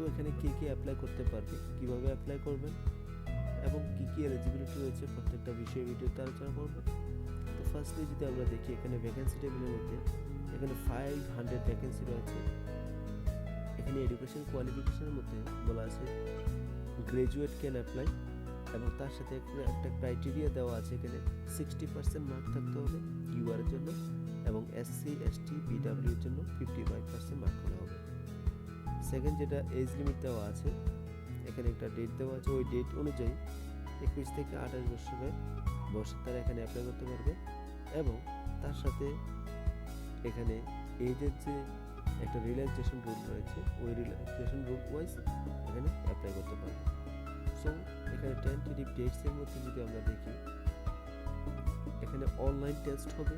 তো এখানে কে কে অ্যাপ্লাই করতে পারবে, কীভাবে অ্যাপ্লাই করবেন এবং কি কি এলিজিবিলিটি রয়েছে প্রত্যেকটা বিষয়ে ভিডিওতে আলোচনা করব। তো ফার্স্টলি যদি আমরা দেখি এখানে ভ্যাকেন্সি টেবিলের মধ্যে, এখানে ফাইভ হান্ড্রেড ভ্যাকেন্সি রয়েছে। এখানে এডুকেশন কোয়ালিফিকেশনের মধ্যে বলা আছে গ্রাজুয়েট ক্যান অ্যাপ্লাই এবং তার সাথে একটা ক্রাইটেরিয়া দেওয়া আছে এখানে সিক্সটি পার্সেন্ট মার্ক থাকতে হবে ইউআর জন্য এবং এসসি এসটি পিডাব্লিউর জন্য ফিফটি ফাইভ পার্সেন্ট মার্ক হবে। সেকেন্ড যেটা এজ লিমিট দেওয়া আছে, এখানে একটা ডেট দেওয়া আছে, ওই ডেট অনুযায়ী একুশ থেকে আঠাশ বছরের বয়সে তারা এখানে অ্যাপ্লাই করতে পারবে এবং তার সাথে এখানে এজের যে একটা রিল্যাক্সেশন রুল রয়েছে, ওই রিল্যাক্সেশন রুল ওয়াইজ এখানে অ্যাপ্লাই করতে পারবে। সো এখানে টেন্টেটিভ ডেটসের মধ্যে যদি আমরা দেখি, এখানে অনলাইন টেস্ট হবে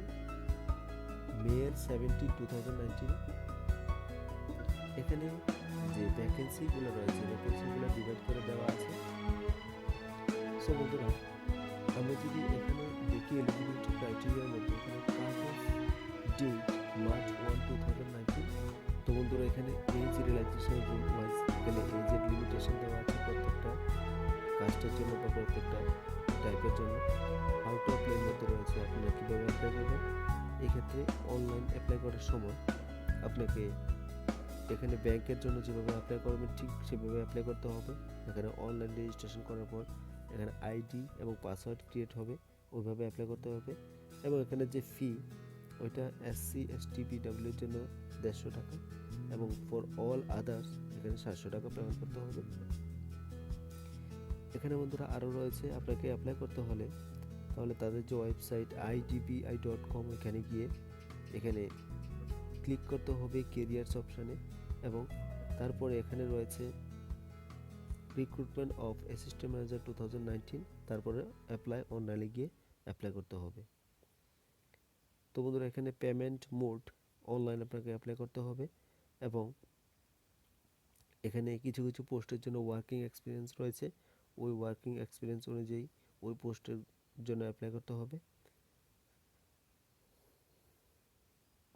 মেয়ের সেভেন্টিন টু থাউজেন্ড নাইনটিন এখানে যে ভ্যাকেন্সিগুলো রয়েছে ভ্যাকেন্সিগুলো ডিভাইড করে দেওয়া আছে। সো বন্ধুরা, আমরা যদি এখানে দেখি এলিজিবিলিটি ক্রাইটেরিয়ার মধ্যে, এখানে cut off March one two thousand nineteen তো বন্ধুরা, এখানে এজ রিল্যাক্সেশন রুল ওয়াইজ এখানে এজের লিমিটেশন দেওয়া আছে প্রত্যেকটা কাজটার জন্য বা প্রত্যেকটা টাইপের জন্য। হাউ টু অ্যাপ্লাইয়ের মধ্যে রয়েছে, আপনারা কীভাবে অ্যাপ্লাই করবেন? এক্ষেত্রে অনলাইন অ্যাপ্লাই করার সময় আপনাকে এখানে ব্যাংকের জন্য যেভাবে অ্যাপ্লাই করবেন, ঠিক সেভাবে অ্যাপ্লাই করতে হবে। এখানে অনলাইন রেজিস্ট্রেশন করার পর এখানে আইডি এবং পাসওয়ার্ড ক্রিয়েট হবে, ওইভাবে অ্যাপ্লাই করতে হবে। এবং এখানে যে ফি ওইটা এসসি এসটি পিডাব্লিউর জন্য দেড়শো টাকা। এবং ফর অল আদার্স এখানে সাতশো টাকা পেমেন্ট করতে হবে। এখানে বন্ধুরা আরও রয়েছে, আপনাকে অ্যাপ্লাই করতে হলে। তাহলে তাদের যে ওয়েবসাইট আইডিপিআই ডট কম এখানে গিয়ে এখানে ক্লিক করতে হবে কেরিয়ার্স অপশানে এবং তারপরে এখানে রয়েছে recruitment of assistant manager two thousand nineteen তারপরে অ্যাপ্লাই অনলাইনে গিয়ে অ্যাপ্লাই করতে হবে। তো বন্ধুরা, এখানে পেমেন্ট মোড অনলাইন আপনাকে অ্যাপ্লাই করতে হবে এবং এখানে কিছু কিছু পোস্টের জন্য ওয়ার্কিং এক্সপিরিয়েন্স রয়েছে। ওই ওয়ার্কিং এক্সপিরিয়েন্স অনুযায়ী ওই পোস্টের জন্য অ্যাপ্লাই করতে হবে।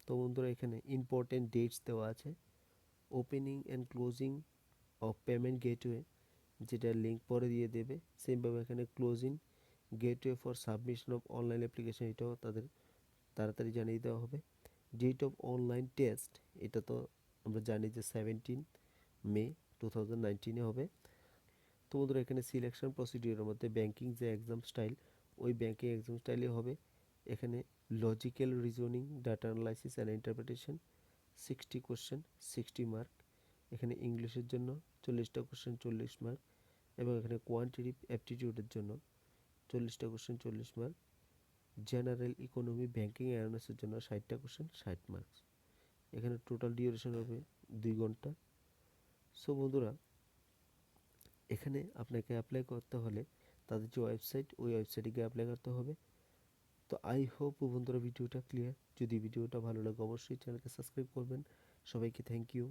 তো বন্ধুরা, এখানে ইম্পর্টেন্ট ডেটস দেওয়া আছে। Opening and closing of payment gateway যেটা লিঙ্ক পরে দিয়ে দেবে। সেমভাবে এখানে closing gateway for submission of online application এটাও তাদের তাড়াতাড়ি জানিয়ে দেওয়া হবে। ডেট অফ অনলাইন টেস্ট এটা তো আমরা জানি যে সেভেন্টিন মে টু থাউজেন্ড নাইনটিনে হবে। তো বন্ধুরা, এখানে সিলেকশন প্রসিডিওরের মধ্যে ব্যাংকিং যে এক্সাম স্টাইল ওই ব্যাংকিং এক্সাম স্টাইলে হবে। এখানে logical reasoning data analysis and interpretation sixty question sixty mark এখানে ইংলিশের জন্য চল্লিশটা কোশ্চেন চল্লিশ মার্ক এবং এখানে কোয়ান্টিটিভ অ্যাপটিটিউডের জন্য চল্লিশটা কোশ্চেন চল্লিশ মার্ক জেনারেল ইকোনমি ব্যাংকিং অ্যাওয়ারনেসের জন্য ষাটটা কোশ্চেন ষাট মার্কস এখানে টোটাল ডিউরেশন হবে দুই ঘণ্টা। সো বন্ধুরা, এখানে আপনাকে অ্যাপ্লাই করতে হলে তাদের যে ওয়েবসাইট ওই ওয়েবসাইটে গিয়ে অ্যাপ্লাই করতে হবে। তো আই হোপ বন্ধুরা ভিডিওটা ক্লিয়ার যদি ভিডিওটা ভালো লাগে, অবশ্যই চ্যানেলকে সাবস্ক্রাইব করবেন। সবাইকে থ্যাংক ইউ